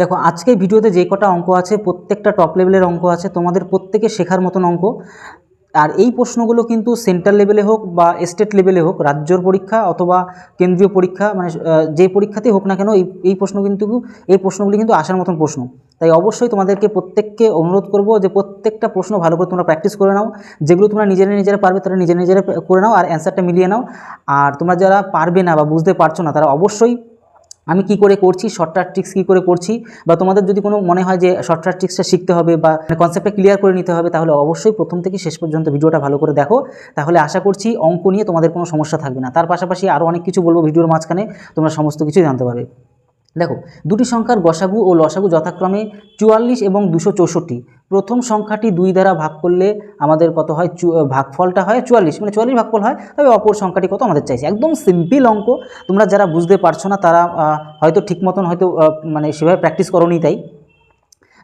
দেখো আজকে ভিডিওতে যে কটা অঙ্ক আছে, প্রত্যেকটা টপ লেভেলের অঙ্ক আছে, তোমাদের প্রত্যেকে শেখার মতন অঙ্ক। আর এই প্রশ্নগুলো কিন্তু সেন্ট্রাল লেভেলে হোক বা স্টেট লেভেলে হোক, রাজ্যর পরীক্ষা অথবা কেন্দ্রীয় পরীক্ষা মানে যে পরীক্ষাতেই হোক না কেন, এই এই প্রশ্ন কিন্তু, এই প্রশ্নগুলি কিন্তু আসার মতন প্রশ্ন। তাই অবশ্যই তোমাদেরকে প্রত্যেককে অনুরোধ করব যে প্রত্যেকটা প্রশ্ন ভালো করে তোমরা প্র্যাকটিস করে নাও। যেগুলো তোমরা নিজেরা নিজেরা পারবে, তারা নিজেরা নিজেরা করে নাও আর অ্যান্সারটা মিলিয়ে নাও। আর তোমরা যারা পারবে না বা বুঝতে পারছ না, তারা অবশ্যই আমি কি করে করছি শর্টকাট ট্রিক্স কী করে করছি, বা তোমাদের যদি কোনো মনে হয় যে শর্টকাট ট্রিক্সটা শিখতে হবে বা কনসেপ্টটা ক্লিয়ার করে নিতে হবে, তাহলে অবশ্যই প্রথম থেকে শেষ পর্যন্ত ভিডিওটা ভালো করে দেখো। তাহলে আশা করছি অঙ্ক নিয়ে তোমাদের কোনো সমস্যা থাকবে না। তার পাশাপাশি আরও অনেক কিছু বলব ভিডিওর মাঝখানে, তোমরা সমস্ত কিছুই জানতে পারবে। দেখো, দুটি সংখ্যার গসাগু ও লসাগু যথাক্রমে চুয়াল্লিশ এবং দুশো চৌষট্টি। প্রথম সংখ্যাটি দুই দ্বারা ভাগ করলে আমাদের কত হয়? চু- ভাগফলটা হয় চুয়াল্লিশ। মানে চুয়াল্লিশ ভাগফল হয়, তবে অপর সংখ্যাটি কত আমাদের চাইছে? একদম সিম্পল অঙ্ক। তোমরা যারা বুঝতে পারছ না, তারা হয়তো ঠিক মতন হয়তো মানে সেভাবে প্র্যাকটিস করোনি তাই।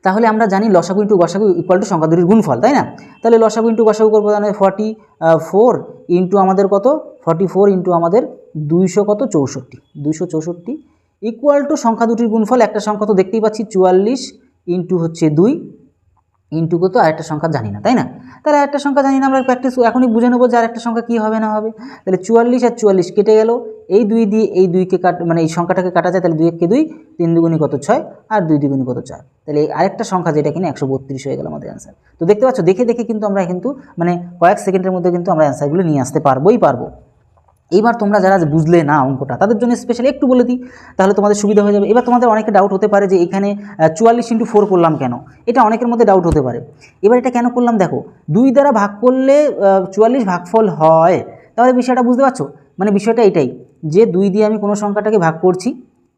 তাহলে আমরা জানি লসাগু ইন্টু গসাগু ইকুয়াল টু সংখ্যা দুটির গুণফল, তাই না? তাহলে লসাগু ইন্টু গসাগু করব তাহলে ফর্টি ফোর ইন্টু আমাদের কত? ফর্টি ফোর ইন্টু আমাদের দুইশো কত? চৌষট্টি। দুইশো চৌষট্টি ইকুয়াল টু সংখ্যা দুটির গুণফল, একটা সংখ্যা তো দেখতেই পাচ্ছি চুয়াল্লিশ ইন্টু হচ্ছে দুই ইন্টু কত? আরেকটা সংখ্যা জানি না, তাই না? তাহলে আরেকটা সংখ্যা জানি না, আমরা প্র্যাকটিস এখনই বুঝে নেব যে আরেকটা সংখ্যা কী হবে না হবে। তাহলে চুয়াল্লিশ আর চুয়াল্লিশ কেটে গেল, এই দুই দিয়ে এই দুইকে কাট মানে এই সংখ্যাটাকে কাটা যায়, তাহলে দুই এককে দুই, তিন দুগুণি কত ছয়? আর দুই দুগুণি কত চার? তাহলে এই আরেকটা সংখ্যা যেটা কিনা একশো বত্রিশ হয়ে গেল আমাদের অ্যান্সার তো দেখতে পাচ্ছ, দেখে দেখে কিন্তু আমরা কিন্তু মানে কয়েক সেকেন্ডের মধ্যে কিন্তু আমরা অ্যান্সারগুলো নিয়ে আসতে পারবোই পারব। এইবার তোমরা যারা বুঝলে না অঙ্কটা, তাদের জন্য স্পেশালি একটু বলে দিই, তাহলে তোমাদের সুবিধা হয়ে যাবে। এবার তোমাদের অনেকে ডাউট হতে পারে যে এখানে চুয়াল্লিশ ইন্টু ফোর করলাম কেন? এটা অনেকের মধ্যে ডাউট হতে পারে। এবার এটা কেন করলাম দেখো, দুই দ্বারা ভাগ করলে চুয়াল্লিশ ভাগফল হয়। তাহলে বিষয়টা বুঝতে পারছ? মানে বিষয়টা এটাই, যে দুই দিয়ে আমি কোনো সংখ্যাটাকে ভাগ করছি,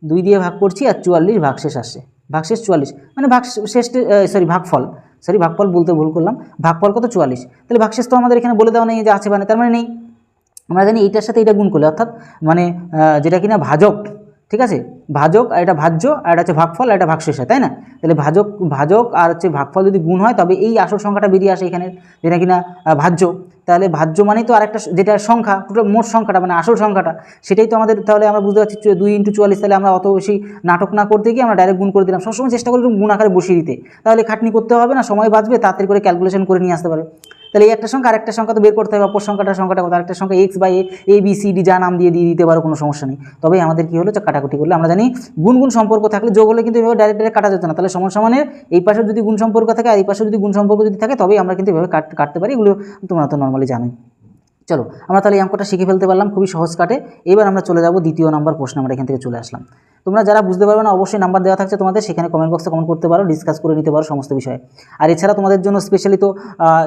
দুই দিয়ে ভাগ করছি আর চুয়াল্লিশ ভাগশেষ আসছে। ভাগশেষ চুয়াল্লিশ মানে ভাগ শেষ সরি ভাগফল। সরি ভাগফল বলতে ভুল করলাম। ভাগফল কত? চুয়াল্লিশ। তাহলে ভাগশেষ তো আমাদের এখানে বলে দেওয়া নেই যে আছে মানে তার মানে নেই। আমরা জানি এইটার সাথে এটা গুণ করলে, অর্থাৎ মানে যেটা কিনা ভাজক, ঠিক আছে? ভাজক আর এটা ভাজ্য আর এটা হচ্ছে ভাগফল আর এটা ভাগশেষ, তাই না? তাহলে ভাজক ভাজক আর হচ্ছে ভাগফল যদি গুণ হয়, তবে এই আসল সংখ্যাটা বেরিয়ে আসে এখানে, যেটা কিনা ভাজ্য। তাহলে ভাজ্য মানেই তো আরেকটা যেটা সংখ্যা, টোটাল মোট সংখ্যাটা মানে আসল সংখ্যাটা, সেটাই তো আমাদের, তাহলে আমরা বুঝতে পারছি দুই ইন্টু চুয়াল্লিশ, তাহলে আমরা অত বেশি নাটক না করতে গিয়ে আমরা ডাইরেক্ট গুণ করে দিলাম। সবসময় চেষ্টা করি গুণ আকারে বসিয়ে দিতে। তাহলে খাটনি করতে হবে না, সময় বাঁচবে, তাড়াতাড়ি করে ক্যালকুলেশন করে নিয়ে আসতে পারে তাহলে এই একটা সংখ্যা, আরেকটা সংখ্যা তো বের করতে হবে, অপর সংখ্যাটা সংখ্যাটা কত? আরেকটা সংখ্যা X by A B C D যা নাম দিয়ে দিয়ে দিতে পারো, কোনো সমস্যা নেই। তবে আমাদের কী হলো? কাটাকুটি করলে আমরা জানি গুণ গুণ সম্পর্ক থাকলে যোগ হলে কিন্তু এভাবে ডাইরেক্ট ডাইরেক্ট কাটা যেত না। তাহলে সমান সমানের এই পাশে যদি গুণ সম্পর্ক থাকে আর এই পাশে যদি গুণ সম্পর্ক যদি থাকে, তবেই আমরা কিন্তু এভাবে কাট- কাটতে পারি। এগুলো তোমরা তো নর্মালি জানোই। চলো, আমরা তাহলে এই অঙ্কটা শিখে ফেলতে পারলাম, খুবই সহজ কাটে। এবার আমরা চলে যাব দ্বিতীয় নম্বর প্রশ্ন, আমরা এখান থেকে চলে আসলাম। তোমরা যারা বুঝতে পারবে না, অবশ্যই নাম্বার দেওয়া থাকছে তোমাদের, সেখানে কমেন্ট বক্সে কমেন্ট করতে পারো ডিসকাস করে নিতে পারো সমস্ত বিষয়ে। আর এছাড়া তোমাদের জন্য স্পেশালি তো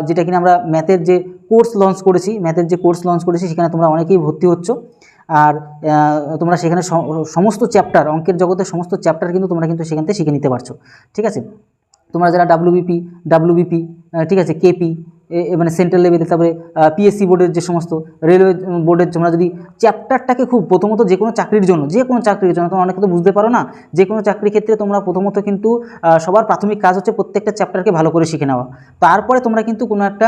যেটা কিনা আমরা ম্যাথের যে কোর্স লঞ্চ করেছি ম্যাথের যে কোর্স লঞ্চ করেছি, সেখানে তোমরা অনেকেই ভর্তি হচ্ছ। আর তোমরা সেখানে সমস্ত চ্যাপ্টার অঙ্কের জগতের সমস্ত চ্যাপ্টার কিন্তু তোমরা কিন্তু সেখান থেকে শিখে নিতে পারছ। ঠিক আছে? তোমরা যারা ডাব্লিউবিপি ডাব্লিউবিপি ঠিক আছে কেপি মানে সেন্ট্রাল লেভেলে তারপরে পিএসসি বোর্ডের যে সমস্ত রেলওয়ে বোর্ডের তোমরা যদি চ্যাপ্টারটাকে খুব প্রথমত যে কোনো চাকরির জন্য, যে কোনো চাকরির জন্য, তোমরা অনেকে তো বুঝতে পারো না, যে কোনো চাকরির ক্ষেত্রে তোমরা প্রথমত কিন্তু সবার প্রাথমিক কাজ হচ্ছে প্রত্যেকটা চ্যাপ্টারকে ভালো করে শিখে নেওয়া। তারপরে তোমরা কিন্তু কোনো একটা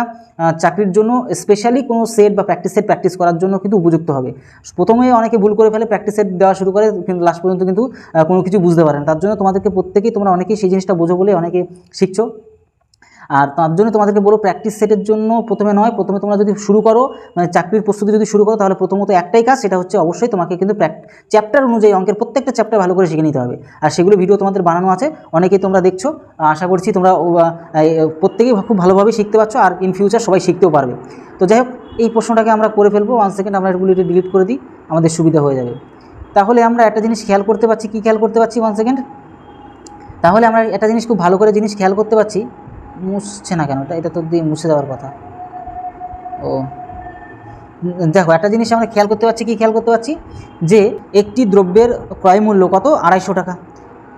চাকরির জন্য স্পেশালি কোনো সেট বা প্র্যাকটিস সেট প্র্যাকটিস করার জন্য কিন্তু উপযুক্ত হবে। প্রথমে অনেকে ভুল করে ফেলে প্র্যাকটিস সেট দেওয়া শুরু করে, কিন্তু লাস্ট পর্যন্ত কিন্তু কোনো কিছু বুঝতে পারে না। তার জন্য তোমাদেরকে প্রত্যেকেই, তোমরা অনেকেই সেই জিনিসটা বোঝো বলে অনেকে শিখছো। আর তার জন্য তোমাদেরকে বলো প্র্যাকটিস সেটের জন্য প্রথমে নয়, প্রথমে তোমরা যদি শুরু করো মানে চাকরির প্রস্তুতি যদি শুরু করো, তাহলে প্রথমত একটাই কাজ, সেটা হচ্ছে অবশ্যই তোমাকে কিন্তু চ্যাপ্টার অনুযায়ী, অঙ্কের প্রত্যেকটা চ্যাপ্টার ভালো করে শিখে নিতে হবে। আর সেগুলো ভিডিও তোমাদের বানানো আছে, অনেকেই তোমরা দেখছ, আশা করছি তোমরা প্রত্যেকেই খুব ভালোভাবে শিখতে পারছ, আর ইন ফিউচার সবাই শিখতেও পারবে। তো যাই হোক, এই প্রশ্নটাকে আমরা করে ফেলব ওয়ান সেকেন্ড আমরা এগুলো ডিলিট করে দিই, আমাদের সুবিধা হয়ে যাবে। তাহলে আমরা একটা জিনিস খেয়াল করতে পারছি, কী খেয়াল করতে পারছি ওয়ান সেকেন্ড তাহলে আমরা একটা জিনিস খুব ভালো করে জিনিস খেয়াল করতে পারছি মুছছে না কেন? এটা এটা তো দিয়ে মুছে দেওয়ার কথা। ও। দেখো, একটা জিনিস আমরা খেয়াল করতে পারছি, কি খেয়াল করতে পারছি? যে একটি দ্রব্যের ক্রয় মূল্য কত? আড়াইশো টাকা।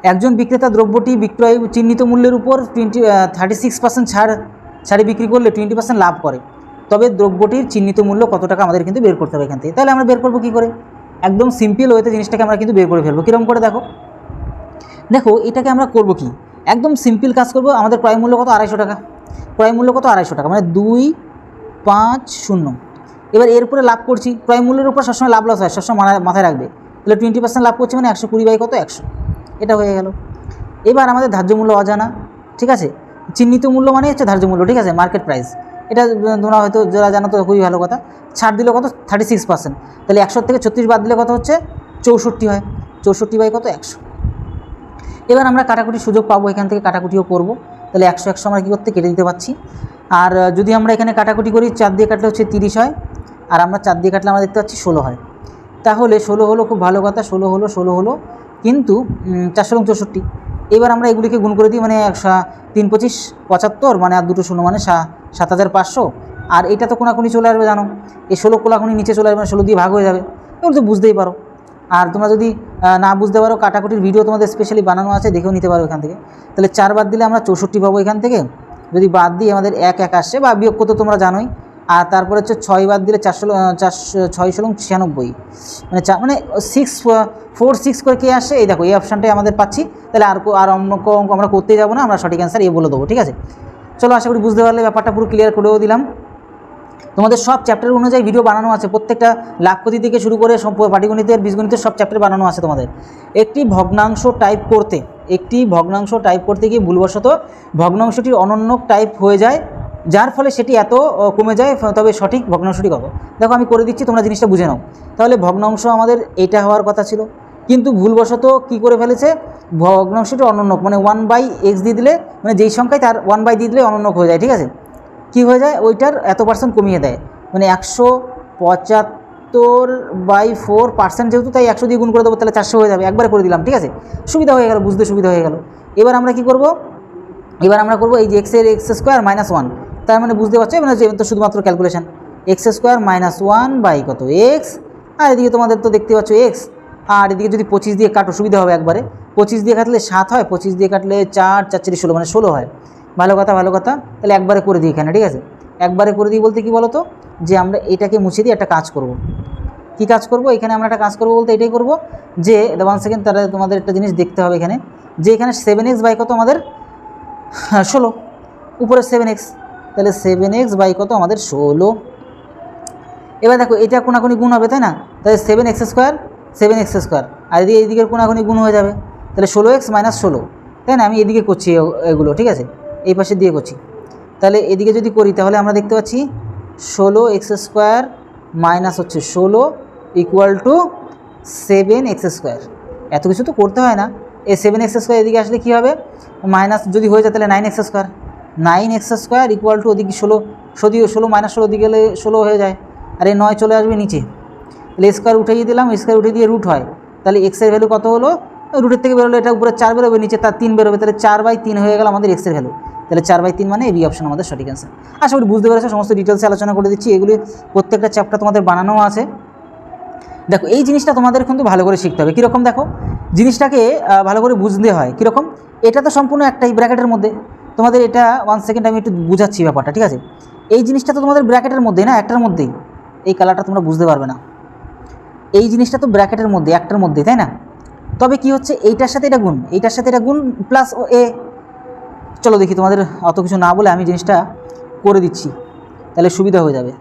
একজন বিক্রেতা দ্রব্যটি বিক্রয় চিহ্নিত মূল্যের উপর টোয়েন্টি থার্টি সিক্স পার্সেন্ট ছাড়, ছাড়ে বিক্রি করলে টোয়েন্টি পার্সেন্ট লাভ করে। তবে দ্রব্যটির চিহ্নিত মূল্য কত টাকা আমাদের কিন্তু বের করতে হবে এখান থেকে। তাহলে আমরা বের করব কী করে? একদম সিম্পল ওয়েতে জিনিসটাকে আমরা কিন্তু বের করে ফেলব। কীরকম করে দেখো? দেখো, এটাকে আমরা করব কি? একদম সিম্পল কাজ করব, আমাদের ক্রয় মূল্য কত? আড়াইশো টাকা। ক্রয় মূল্য কত? আড়াইশো টাকা মানে দুই পাঁচ শূন্য। এবার এরপরে লাভ করছি, ক্রয় মূল্যের উপর সবসময় লাভ লস হয়, সবসময় মাথায় মাথায় রাখবে। তাহলে টোয়েন্টি পার্সেন্ট লাভ করছি মানে একশো কুড়ি বাই কত? একশো। এটা হয়ে গেল। এবার আমাদের ধার্য মূল্য অজানা, ঠিক আছে? চিহ্নিত মূল্য মানে হচ্ছে ধার্য মূল্য, ঠিক আছে? মার্কেট প্রাইস এটা তোমরা হয়তো যারা জানো তো, খুবই ভালো কথা। ছাড় দিলে কত? থার্টি সিক্স পার্সেন্ট তাহলে একশো থেকে ছত্রিশ বাদ দিলে কত হচ্ছে? চৌষট্টি হয়। চৌষট্টি বাই কত? একশো। এবার আমরা কাটাকুটির সুযোগ পাবো, এখান থেকে কাটাকুটিও করব। তাহলে একশো একশো আমরা কী করতে, কেটে দিতে পারছি। আর যদি আমরা এখানে কাটাকুটি করি, চার দিয়ে কাটলে হচ্ছে তিরিশ হয়। আর আমরা চার দিয়ে কাটলে আমরা দেখতে পাচ্ছি ষোলো হয়। তাহলে ষোলো হলো খুব ভালো কথা, ষোলো হলো ষোলো হলো। কিন্তু চারশো চৌষট্টি। এবার আমরা এগুলিকে গুণ করে দিই মানে একশো তিন পঁচিশ, পঁচাত্তর মানে আর দুটো শূন্য মানে সাত হাজার পাঁচশো। আর এটা তো কোনাকুনি চলে আসবে, জানো? এই ষোলো কোনাকুনি নিচে চলে আসবে মানে ষোলো দিয়ে ভাগ হয়ে যাবে। এগুলো তো বুঝতেই পারো। আর তোমরা যদি না বুঝতে পারো কাটাকুটির ভিডিও তোমাদের স্পেশালি বানানো আছে, দেখেও নিতে পারো এখান থেকে। তাহলে চার বাদ দিলে আমরা চৌষট্টি পাবো এখান থেকে। যদি বাদ দিই, আমাদের এক এক আসছে, বা বিয়োগ করতে তোমরা জানোই। আর তারপরে হচ্ছে ছয় বাদ দিলে চারশো চারশো, ছয় ষোলো ছিয়ানব্বই। মানে চা মানে সিক্স ফোর সিক্স করে কে আসছে এই দেখো, এই অপশানটাই আমাদের পাচ্ছি। তাহলে আর আর অন্য অঙ্ক আমরা করতে যাব না, আমরা সঠিক অ্যান্সার এ বলে দেবো, ঠিক আছে? চলো, আশা করি বুঝতে পারলে ব্যাপারটা পুরো ক্লিয়ার করেও দিলাম। তোমাদের সব চ্যাপ্টার অনুযায়ী ভিডিও বানানো আছে। প্রত্যেকটা লাখপতি থেকে শুরু করে সব পাটিগণিতের, বীজগণিতের সব চ্যাপ্টার বানানো আছে তোমাদের। একটি ভগ্নাংশ টাইপ করতে, একটি ভগ্নাংশ টাইপ করতে গিয়ে ভুলবশত ভগ্নাংশটি অনন্য টাইপ হয়ে যায়, যার ফলে সেটি এত কমে যায় তবে সঠিক ভগ্নাংশটি কত? দেখো, আমি করে দিচ্ছি, তোমরা জিনিসটা বুঝে নাও। তাহলে ভগ্নাংশ আমাদের এটা হওয়ার কথা ছিল। কিন্তু ভুলবশত কি করে ফেলেছে? ভগ্নাংশটি অনন্য মানে ওয়ান বাই এক্স দিয়ে দিলে মানে যেই সংখ্যায় তার ওয়ান বাই দিয়ে দিলে অনন্য হয়ে যায়, ঠিক আছে? কি হয়ে যায়? ওইটার এত পার্সেন্ট কমিয়ে দেয়। মানে একশো পঁচাত্তর বাই ফোর পার্সেন্ট যেহেতু, তাই একশো দিয়ে গুণ করে দেবো, তাহলে চারশো হয়ে যাবে। একবারে করে দিলাম, ঠিক আছে? সুবিধা হয়ে গেল, বুঝতে সুবিধা হয়ে গেল। এবার আমরা কি করব? এবার আমরা করব এই যে এক্সের এক্স স্কোয়ার মাইনাস ওয়ান তার মানে বুঝতে পারছ? মানে যে তো শুধুমাত্র calculation X square minus one by কত? এক্স আর এদিকে তোমাদের তো দেখতে পাচ্ছ এক্স আর এদিকে যদি পঁচিশ দিয়ে কাটো, সুবিধা হবে একবারে। পঁচিশ দিয়ে কাটলে সাত হয়, পঁচিশ দিয়ে কাটলে চার চার চারি ষোলো মানে ষোলো হয়। ভালো কথা ভালো কথা। তাহলে একবারে করে দিই এখানে ঠিক আছে? একবারে করে দিই বলতে কি বলো তো যে আমরা এটাকে মুছে দিয়ে একটা কাজ করব। কি কাজ করব? এখানে আমরা একটা কাজ করব বলতে এটাই করব যে ওয়ান সেকেন্ড তারা তোমাদের একটা জিনিস দেখতে হবে এখানে। যে এখানে সেভেন এক্স বাই কত আমাদের? হ্যাঁ, ষোলো। উপরে সেভেন এক্স তাহলে সেভেন এক্স বাই কত আমাদের? ষোলো। এবার দেখো এটা কোনাকুনি গুণ হবে তাই না? তাহলে seven X square seven X square আর এদিকে এইদিকের কোনাকুনি গুণ হয়ে যাবে তাহলে ষোলো এক্স মাইনাস ষোলো। তাই না? আমি এদিকে করছি এগুলো ঠিক আছে? এই পাশে দিয়ে করছি। তাহলে এদিকে যদি করি, তাহলে আমরা দেখতে পাচ্ছি ষোলো এক্স স্কোয়ার মাইনাস হচ্ছে ষোলো equal to seven X square. এত কিছু তো করতে হয় না। এই সেভেন এক্স স্কোয়ার এদিকে আসলে কী হবে? মাইনাস যদি হয়ে যায়, তাহলে nine X square. Nine X square equal to ওদিকে ষোলো যদিও ষোলো মাইনাস ষোলো দিকে গেলে ষোলো হয়ে যায়। আর এই নয় চলে আসবে নিচে। তাহলে স্কোয়ার উঠিয়ে দিলাম, স্কোয়ার উঠে দিয়ে রুট হয়। তাহলে এক্সের ভ্যালু কত হলো? রুটের থেকে বেরোলো এটা উপরে চার বেরোবে, নিচে তার তিন বেরোবে, তাহলে চার বাই তিন হয়ে গেল আমাদের এক্সের ভ্যালু তাহলে চার বাই তিন মানে এই অপশন আমাদের সঠিক অ্যান্সার আশা করি বুঝতে পেরেছ, সমস্ত ডিটেলসে আলোচনা করে দিচ্ছি। এগুলি প্রত্যেকটা চ্যাপ্টার তোমাদের বানানো আছে। দেখো, এই জিনিসটা তোমাদের কিন্তু ভালো করে শিখতে হবে। কীরকম দেখো, জিনিসটাকে ভালো করে বুঝতে হয়। কীরকম? এটা তো সম্পূর্ণ একটাই ব্র্যাকেটের মধ্যে। তোমাদের এটা ওয়ান সেকেন্ড আমি একটু বুঝাচ্ছি ব্যাপারটা, ঠিক আছে? এই জিনিসটা তো তোমাদের ব্র্যাকেটের মধ্যে না, একটার মধ্যেই। এই কালারটা তোমরা বুঝতে পারবে না। এই জিনিসটা তো ব্র্যাকেটের মধ্যে, একটার মধ্যে, তাই না? তবে কি হচ্ছে, এইটার সাথে এটা গুণ। এইটার সাথে এটা গুণ প্লাস এ চলো দেখি তোমাদের অত কিছু না বলে আমি জিনিসটা করে দিচ্ছি। তাহলে সুবিধা হয়ে যাবে।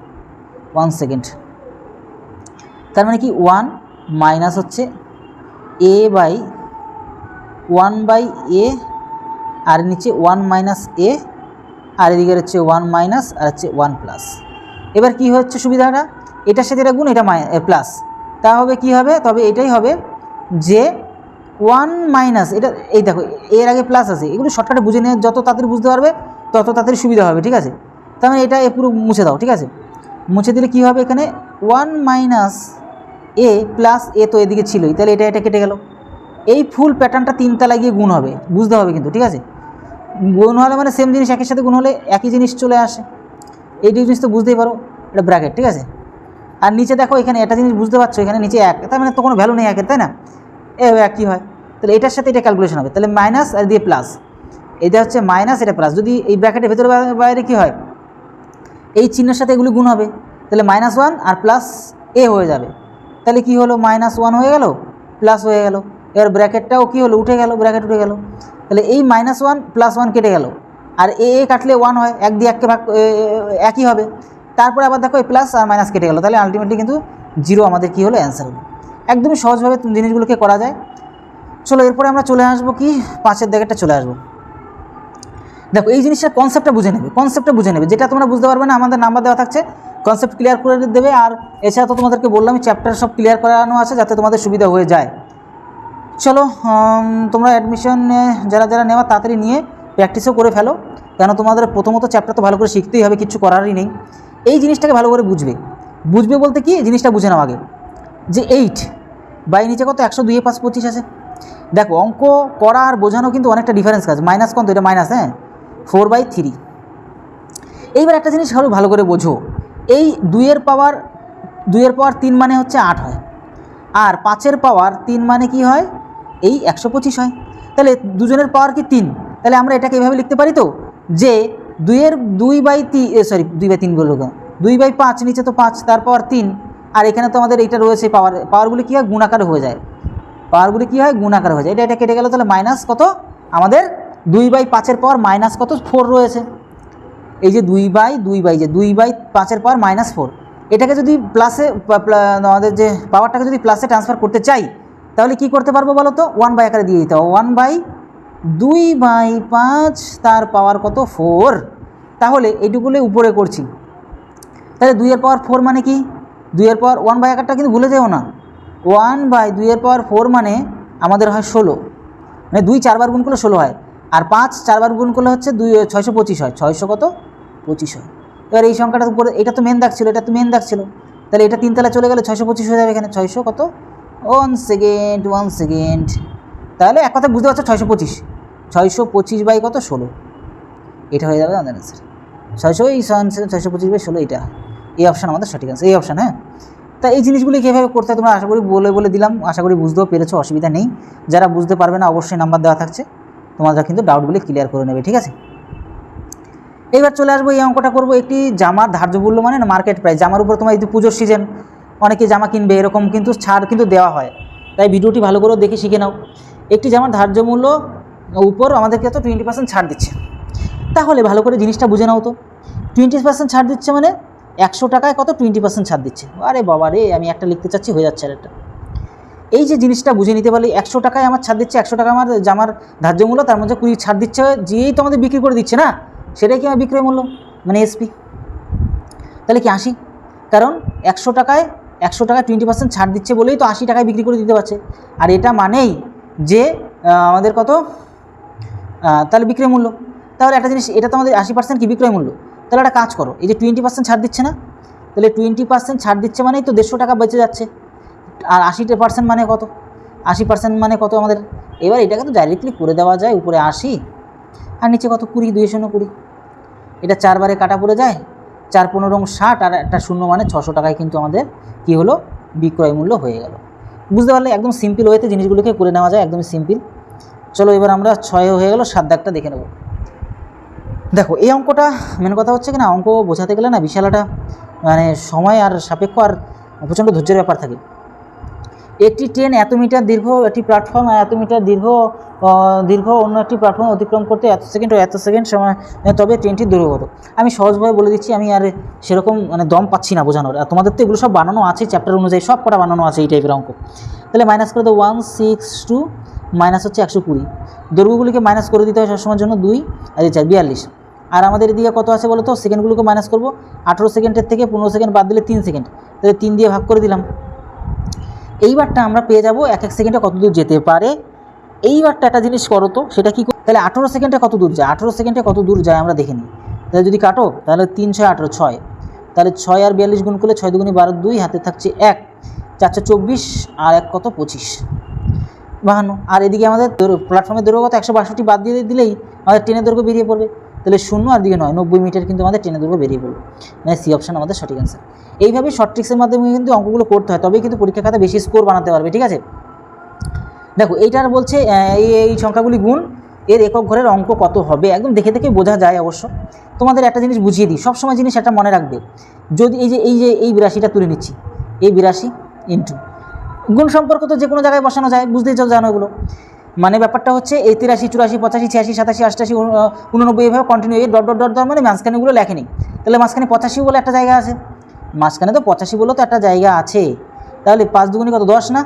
ওয়ান সেকেন্ড তার মানে কি? ওয়ান মাইনাস হচ্ছে A by one by A আর নিচে ওয়ান মাইনাস এ আর এদিকে হচ্ছে ওয়ান মাইনাস আর হচ্ছে ওয়ান প্লাস এবার কি হচ্ছে সুবিধাটা? এটার সাথে এটা গুণ, এটা প্লাস তা হবে কি হবে? তবে এটাই হবে যে ওয়ান মাইনাস, এটা, এই দেখো, এর আগে প্লাস আছে, এগুলো শর্টকাটে বুঝে নিয়ে যত তাড়াতাড়ি বুঝতে পারবে, তত তাড়াতাড়ি সুবিধা হবে, ঠিক আছে? তার মানে এটা এ পুরো মুছে দাও, ঠিক আছে? মুছে দিলে কি হবে এখানে? One minus A plus A তো এদিকে ছিলই, তাহলে এটা এটা কেটে গেল। এই ফুল প্যাটার্নটা তিনতলায় গিয়ে গুণ হবে, বুঝতে হবে কিন্তু, ঠিক আছে? গুণ হলে মানে সেম জিনিস একের সাথে গুণ হলে একই জিনিস চলে আসে। এই জিনিস তো বুঝতেই পারো, এটা ব্র্যাকেট ঠিক আছে? আর নিচে দেখো এখানে একটা জিনিস বুঝতে পারছ, এখানে নিচে এক, তার মানে তো কোনো ভ্যালু নেই একের, তাই না? এ এক কী হয়? তাহলে এটার সাথে এটা ক্যালকুলেশন হবে। তাহলে মাইনাস আর দিয়ে প্লাস এটা হচ্ছে মাইনাস এটা প্লাস যদি এই ব্র্যাকেটের ভেতরে বাইরে কী হয়? এই চিহ্নের সাথে এগুলি গুণ হবে। তাহলে মাইনাস ওয়ান আর প্লাস এ হয়ে যাবে। তাহলে কি হলো? মাইনাস ওয়ান হয়ে গেল প্লাস হয়ে গেল। এবার ব্র্যাকেটটাও কী হলো? উঠে গেল ব্র্যাকেট উঠে গেল। তাহলে এই মাইনাস ওয়ান প্লাস ওয়ান কেটে গেল। আর এ এ কাটলে ওয়ান হয়, এক দিয়ে এককে ভাগ একই হবে। তারপরে আবার দেখো এই প্লাস আর মাইনাস কেটে গেল। তাহলে আলটিমেটলি কিন্তু জিরো আমাদের কী হলো? অ্যান্সার হলো। একদমই সহজভাবে জিনিসগুলোকে করা যায়। চলো, এরপরে আমরা চলে আসব কি? পাঁচের দাগেরটা চলে আসব। দেখো, এই জিনিসটার কনসেপ্টটা বুঝে নেবে। কনসেপ্টটা বুঝে নেবে। যেটা তোমরা বুঝতে পারবে না, আমাদের নাম্বার দেওয়া থাকছে। কনসেপ্ট ক্লিয়ার করে দেবে। আর এছাড়া তো তোমাদেরকে বললাম চ্যাপ্টার সব ক্লিয়ার করানো আছে যাতে তোমাদের সুবিধা হয়ে যায়। চলো তোমরা অ্যাডমিশন যারা যারা নেওয়া তাড়াতাড়ি নিয়ে প্র্যাকটিসও করে ফেলো। কেন তোমাদের প্রথমত চ্যাপ্টার তো ভালো করে শিখতেই হবে, কিছু করারই নেই। এই জিনিসটাকে ভালো করে বুঝবে। বুঝবে বলতে কি? জিনিসটা বুঝে নাও আগে। যে এইট বাই নিচে কত? একশো দুইয়ে পাঁচ পঁচিশ আছে। দেখো, অঙ্ক করা আর বোঝানো কিন্তু অনেকটা ডিফারেন্স কাজ। মাইনাস কত? এটা মাইনাস হ্যাঁ? ফোর বাই থ্রি এইবার একটা জিনিস ভালো ভালো করে বোঝো। এই দুইয়ের পাওয়ার দুইয়ের পাওয়ার তিন মানে হচ্ছে আট হয়। আর পাঁচের পাওয়ার তিন মানে কি হয়? এই একশো পঁচিশ হয়। তাহলে দুজনের পাওয়ার কি তিন? তাহলে আমরা এটাকে এভাবে লিখতে পারি তো? যে দুইয়ের, দুই বাই তিন সরি দুই বাই তিন বলল দুই বাই পাঁচ, নিচে তো পাঁচ, তার পাওয়ার তিন। আর এখানে তো আমাদের এইটা রয়েছে পাওয়ার পাওয়ারগুলি কী হয়? গুণাকার হয়ে যায়। পাওয়ারগুলি কী হয়? গুণাকার হয়ে যায়। এটা এটা কেটে গেল, তাহলে মাইনাস কত? আমাদের দুই বাই পাঁচের পাওয়ার মাইনাস কত? ফোর রয়েছে। এই যে দুই বাই দুই বাই যে দুই বাই পাঁচের পাওয়ার মাইনাস ফোর এটাকে যদি প্লাসে আমাদের যে পাওয়ারটাকে যদি প্লাসে ট্রান্সফার করতে চাই, তাহলে কি করতে পারব বলো তো ওয়ান বাই আকারে দিয়ে দিতে হবে। ওয়ান বাই দুই বাই পাঁচ, তার পাওয়ার কত? ফোর তাহলে এইটুকুলে উপরে করছি। তাহলে দুইয়ের পাওয়ার ফোর মানে কি? দুইয়ের পাওয়ার ওয়ান বাই আকারটা কিন্তু ভুলে যেও না। ওয়ান বাই দুইয়ের পাওয়ার ফোর মানে আমাদের হয় ষোলো। মানে দুই চারবার গুণ করলে ষোলো হয়। আর পাঁচ চারবার গুণ করলে হচ্ছে দুই ছয়শো পঁচিশ হয়। ছয়শো কত? পঁচিশ হয়। এবার এই সংখ্যাটা উপরে, এটা তো মেন দাগ ছিল, এটা তো মেন দাগ ছিল। তাহলে এটা তিনতলা চলে গেলে ছয়শো পঁচিশ হয়ে যাবে এখানে। ছয়শো কত? ওয়ান সেকেন্ড ওয়ান সেকেন্ড তাহলে এক কথা বুঝতে পারছ, ছয়শো পঁচিশ। ছয়শো পঁচিশ বাই কত? ষোলো। এটা হয়ে যাবে আমাদের অ্যান্সার ছয়শো এই ছয়শো পঁচিশ বাই ষোলো এটা এই অপশান আমাদের সঠিক আছে এই অপশান হ্যাঁ? তা এই জিনিসগুলি কীভাবে করতে হয় তোমরা আশা করি বলে বলে দিলাম, আশা করি বুঝতেও পেরেছ, অসুবিধা নেই। যারা বুঝতে পারবে না, অবশ্যই নাম্বার দেওয়া থাকছে। তোমরা কিন্তু ডাউটগুলি ক্লিয়ার করে নেবে, ঠিক আছে? এবার চলে আসব, এই অঙ্কটা করব একটি জামার ধার্য মূল্য মানে মার্কেট প্রাইস জামার উপর তোমার যদি পুজোর সিজন অনেকে জামা কিনবে, এরকম কিন্তু ছাড় কিন্তু দেওয়া হয়। তাই ভিডিওটি ভালো করে দেখে শিখে নাও। একটি জামার ধার্য মূল্য উপর আমাদেরকে তো টোয়েন্টি পার্সেন্ট ছাড় দিচ্ছে। তাহলে ভালো করে জিনিসটা বুঝে নাও তো। টোয়েন্টি পার্সেন্ট ছাড় দিচ্ছে মানে একশো টাকায় কত? টোয়েন্টি পার্সেন্ট ছাড় দিচ্ছে। আরে বাবা রে, আমি একটা লিখতে চাচ্ছি, হয়ে যাচ্ছে একটা এই যে জিনিসটা বুঝে নিতে পারলে, একশো টাকায় আমার ছাড় দিচ্ছে, একশো টাকা আমার জামার ধার্য মূল্য, তার মধ্যে কুড়ি ছাড় দিচ্ছে, যেই তো আমাদের বিক্রি করে দিচ্ছে না, সেটাই কি আমার বিক্রয় মূল্য? মানে এসপি তাহলে কি আশি? কারণ একশো টাকায় একশো টাকায় টোয়েন্টি পার্সেন্ট ছাড় দিচ্ছে বলেই তো আশি টাকায় বিক্রি করে দিতে পারছে। আর এটা মানেই যে আমাদের কত? তাহলে বিক্রয় মূল্য। তাহলে একটা জিনিস, এটা তো আমাদের আশি পার্সেন্ট কি বিক্রয় মূল্য? তাহলে একটা কাজ করো, এই যে টোয়েন্টি পার্সেন্ট ছাড় দিচ্ছে না, তাহলে টোয়েন্টি পার্সেন্ট ছাড় দিচ্ছে মানেই তো দেড়শো টাকা বেঁচে যাচ্ছে, আর আশিটা পার্সেন্ট মানে কত? আশি পার্সেন্ট মানে কত আমাদের? এবার এটাকে তো ডাইরেক্টলি করে দেওয়া যায়, উপরে আশি, আর নিচে কত? কুড়ি দুই শূন্য কুড়ি। এটা চারবারে কাটা পড়ে যায়, চার পনেরো ষাট, আর একটা শূন্য মানে ছশো টাকায় কিন্তু আমাদের কি হলো? বিক্রয় মূল্য হয়ে গেল। বুঝতে পারলে একদম সিম্পল ওয়েতে জিনিসগুলোকে করে নেওয়া যায়, একদমই সিম্পল চলো এবার আমরা ছয় হয়ে গেল, সাত দাগটা দেখে নেব। দেখো, এই অঙ্কটা মেন কথা হচ্ছে কি না, অঙ্ক বোঝাতে গেলে না বিশাল একটা মানে সময় আর সাপেক্ষ আর প্রচণ্ড ধৈর্যের ব্যাপার থাকে। একটি ট্রেন এত মিটার দীর্ঘ একটি প্ল্যাটফর্ম এত মিটার দীর্ঘ দীর্ঘ অন্য একটি প্ল্যাটফর্ম অতিক্রম করতে এত সেকেন্ড ও এত সেকেন্ড সময়, তবে ট্রেনটির দূরত্ব কত আমি সহজভাবে বলে দিচ্ছি, আমি আর সেরকম মানে দম পাচ্ছি না বোঝানোর। আর তোমাদের তো এগুলো সব বানানো আছে চ্যাপ্টার অনুযায়ী সব কটা বানানো আছে এই টাইপের অঙ্ক। তাহলে মাইনাস করে দাও ওয়ান সিক্স টু মাইনাস হচ্ছে একশো কুড়ি। দৈর্ঘ্যগুলিকে মাইনাস করে দিতে হয় সবসময়ের জন্য দুই, আর চার, বিয়াল্লিশ। আর আমাদের এদিকে কত আছে বলো তো? সেকেন্ডগুলোকে মাইনাস করব। আঠেরো সেকেন্ডের থেকে পনেরো সেকেন্ড বাদ দিলে তিন সেকেন্ড। তাহলে তিন দিয়ে ভাগ করে দিলাম। এইবারটা আমরা পেয়ে যাব এক এক সেকেন্ডে কত দূর যেতে পারে। এইবারটা একটা জিনিস করো তো, সেটা কি তাহলে আঠেরো সেকেন্ডে কত দূর যায়? আঠেরো সেকেন্ডে কত দূর যায় আমরা দেখে নিই। তাহলে যদি কাটো, তাহলে তিন ছয় আঠেরো ছয়। তাহলে ছয় আর বিয়াল্লিশ গুণ করলে ছয় দুগুণি বারো দুই, হাতে থাকছে এক। চারশো চব্বিশ আর এক কত? পঁচিশ। বাহান্ন। আর এদিকে আমাদের প্ল্যাটফর্মের দৈর্ঘ্য কত? একশো বাষট্টি বাদ দিয়ে দিলেই আমাদের ট্রেনের দৈর্ঘ্য বেরিয়ে পড়বে। তাহলে শূন্য আর দিকে নয়, নব্বই মিটার কিন্তু আমাদের ট্রেনের দৈর্ঘ্য বেরিয়ে পড়বে। মানে সি অপশান আমাদের সঠিক অ্যান্সার এইভাবে শর্ট ট্রিক্সের মাধ্যমে কিন্তু অঙ্কগুলো করতে হয়, তবেই কিন্তু পরীক্ষা খাতা বেশি স্কোর বানাতে পারবে, ঠিক আছে? দেখো, এইটার বলছে এই এই সংখ্যাগুলি গুণ, এর একক ঘরের অঙ্ক কত হবে? একদম দেখে দেখে বোঝা যায় অবশ্য। তোমাদের একটা জিনিস বুঝিয়ে দিই, সবসময় জিনিস একটা মনে রাখবে। যদি এই যে এই যে, এই বিরাশিটা তুলে নিচ্ছি এই বিরাশি ইন্টু গুণ সম্পর্ক তো যে কোনো জায়গায় বসানো যায়, বুঝতেই চাও জানো এগুলো। মানে ব্যাপারটা হচ্ছে এই তিরাশি, চুরাশি, পঁচাশি, ছিয়াশি, সাতাশি আটাশি উননব্বই এভাবে কন্টিনিউ এই ডট ডট ডট ডট মানে মাঝখানেগুলো লেখেনি তাহলে মাঝখানে পঁচাশি বলে একটা জায়গা আছে। মাঝখানে তো পঁচাশি বলেও তো একটা জায়গা আছে। তাহলে পাঁচ দুগুনি কত? দশ না?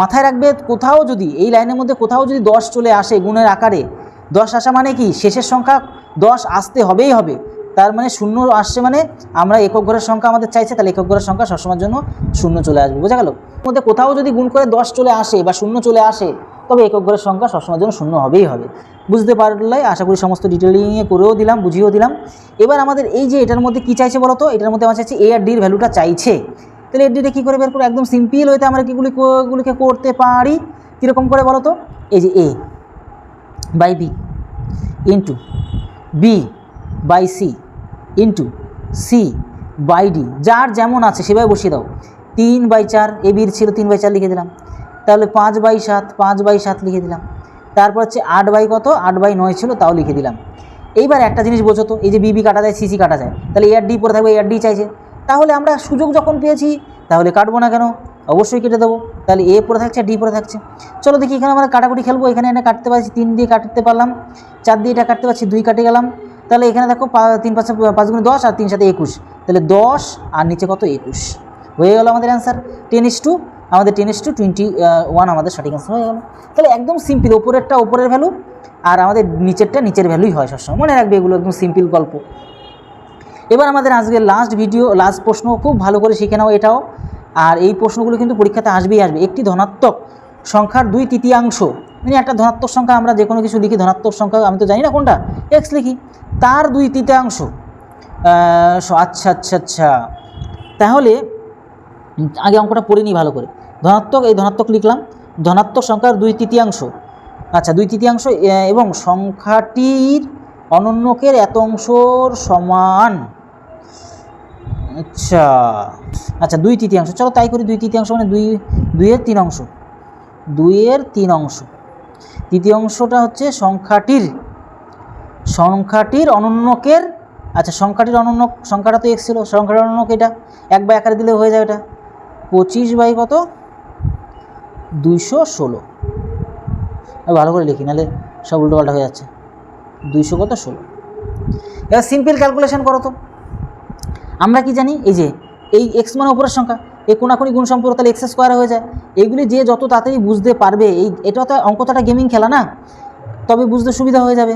মাথায় রাখবে কোথাও যদি, এই লাইনের মধ্যে কোথাও যদি দশ চলে আসে গুণের আকারে, দশ আসা মানে কি? শেষের সংখ্যা দশ আসতে হবেই হবে। তার মানে শূন্য আসছে মানে আমরা একক ঘরের সংখ্যা আমাদের চাইছে, তাহলে একক ঘরের সংখ্যা সবসময়ের জন্য শূন্য চলে আসবে। বোঝা গেল? মধ্যে কোথাও যদি গুণ করে দশ চলে আসে বা শূন্য চলে আসে তবে একক ঘরের সংখ্যা সবসময়ের জন্য শূন্য হবেই হবে। বুঝতে পারলে আশা করি সমস্ত ডিটেলিংয়ে করেও দিলাম, বুঝিয়েও দিলাম। এবার আমাদের এই যে এটার মধ্যে কী চাইছে বলো তো? এটার মধ্যে আমার চাইছে এ আর ডির ভ্যালুটা চাইছে। তাহলে এর ডিটা কী করে বের করব? একদম সিম্পল হইতে আমরা কীগুলি গুলিকে করতে পারি। কীরকম করে বলো তো? এই যে A by B into B by C into C by D যার যেমন আছে সেভাবে বসিয়ে দাও। তিন বাই চার এ বির ছিল তিন বাই চার লিখে দিলাম। তাহলে পাঁচ বাই সাত, পাঁচ বাই সাত লিখে দিলাম। তারপর হচ্ছে আট বাই কত? আট বাই নয় ছিল, তাও লিখে দিলাম। এইবার একটা জিনিস বোঝো তো, এই যে বিবি কাটা যায় সিসি কাটা যায়, তাহলে এআর ডি পরে থাকবে এআর ডি চাইছে। তাহলে আমরা সুযোগ যখন পেয়েছি, তাহলে কাটবো না কেন? অবশ্যই কেটে দেবো। তাহলে এ পরে থাকছে ডি পরে থাকছে। চলো দেখি এখানে আমরা কাটাকুটি খেলব, এখানে এনে কাটতে পারছি, তিন দিয়ে কাটতে পারলাম, চার দিয়ে এটা কাটতে পারছি, দুই কাটে গেলাম। তাহলে এখানে দেখো তিন পাঁচে, পাঁচ গুণে দশ আর তিন সাথে একুশ। তাহলে দশ আর নিচে কত? একুশ। হয়ে গেল আমাদের অ্যান্সার টেন ইস টু আমাদের ten is to twenty one আমাদের সঠিক অ্যান্সার হয়ে গেল। তাহলে একদম সিম্পল ওপরেরটা ওপরের ভ্যালু আর আমাদের নিচেরটা নিচের ভ্যালুই হয় সবসময়। মনে রাখবে এগুলো একদম সিম্পল গল্প। এবার আমাদের আজকে লাস্ট ভিডিও লাস্ট প্রশ্ন, খুব ভালো করে শিখে নাও এটাও। আর এই প্রশ্নগুলো কিন্তু পরীক্ষাতে আসবেই আসবে। একটি ধনাত্মক সংখ্যার দুই তৃতীয়াংশ মানে একটা ধনাত্মক সংখ্যা আমরা যে কোনো কিছু লিখি, ধনাত্মক সংখ্যা, আমি তো জানি না কোনটা এক্স লিখি। তার দুই তৃতীয়াংশ আচ্ছা আচ্ছা আচ্ছা। তাহলে আগে অঙ্কটা পড়ে নিই ভালো করে। ধনাত্মক, এই ধনাত্মক লিখলাম। ধনাত্মক সংখ্যার দুই তৃতীয়াংশ। আচ্ছা দুই তৃতীয়াংশ এবং সংখ্যাটির অনন্যকের এত অংশর সমান। আচ্ছা আচ্ছা দুই তৃতীয়াংশ। চলো তাই করি, দুই তৃতীয়াংশ মানে দুই, দুইয়ের তিন অংশ। দুইয়ের তিন অংশ। তৃতীয় অংশটা হচ্ছে সংখ্যাটির সংখ্যাটির অনন্যকের আচ্ছা সংখ্যাটির অনন্য সংখ্যাটা তো এক্স ছিল, সংখ্যাটির অনন্যক এটা। এক বাই আকারে দিলে হয়ে যায় এটা। পঁচিশ বাই কত? দুইশো ষোলো। ভালো করে লিখি, নাহলে সব উল্টোপাল্টা হয়ে যাচ্ছে। দুইশো কত? ষোলো। এবার সিম্পল ক্যালকুলেশন করো তো। আমরা কি জানি? এই যে, এই এক্স মানে উপরের সংখ্যা এই কোনাকুনি গুণ সম্পর্ক তাহলে এক্স স্কোয়ার হয়ে যায়। এইগুলি যে যত তাড়াতাড়ি বুঝতে পারবে, এই এটা তো অঙ্ক তো একটা গেমিং খেলা না, তবে বুঝতে সুবিধা হয়ে যাবে।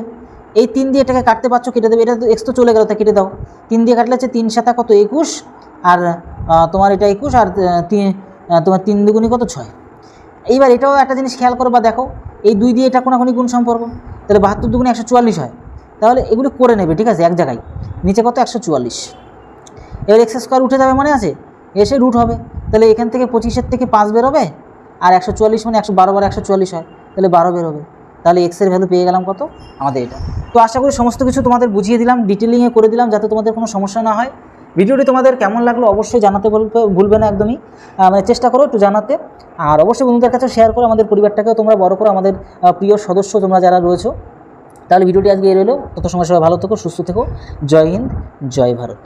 এই তিন দিয়ে এটাকে কাটতে পারছ, কেটে দেবে, এটা তো এক্স তো চলে গেল, তা কেটে দাও। তিন দিয়ে কাটলে হচ্ছে তিন সাতা কত? একুশ। আর তোমার এটা একুশ, আর তিন তোমার তিন দুগুনি কত? ছয়। এইবার এটাও একটা জিনিস খেয়াল করো বা দেখো, এই দুই দিয়ে এটা কোনাকুনি গুণ সম্পর্ক। তাহলে বাহাত্তর দুগুণে একশো চুয়াল্লিশ হয়। তাহলে এগুলো করে নেবে, ঠিক আছে, এক জায়গায়। নিচে কত? একশো চুয়াল্লিশ। এবার এক্স স্কোয়ার উঠে যাবে মনে আছে? এসে রুট হবে। তাহলে এখান থেকে পঁচিশের থেকে পাঁচ বেরোবে? আর একশো চুয়াল্লিশ মানে একশো বারো বারো একশো চুয়াল্লিশ হয়। তাহলে বারো বেরোবে। তাহলে এক্সের ভ্যালু পেয়ে গেলাম কত? আমাদের এটা। তো আশা করি সমস্ত কিছু তোমাদের বুঝিয়ে দিলাম ডিটেলিংয়ে করে দিলাম, যাতে তোমাদের কোনো সমস্যা না হয়। ভিডিওটি তোমাদের কেমন লাগল অবশ্যই জানাতে বলবে ভুলবে না একদমই। মানে চেষ্টা করো একটু জানাতে। আর অবশ্যই বন্ধুদের কাছে শেয়ার করো, আমাদের পরিবারটাকেও তোমরা বড় করো, আমাদের প্রিয় সদস্য তোমরা যারা রয়েছো। তাহলে ভিডিওটি আজকে রইল। তত সময় সবাই ভালো থেকো, সুস্থ থেকো। জয় হিন্দ, জয় ভারত।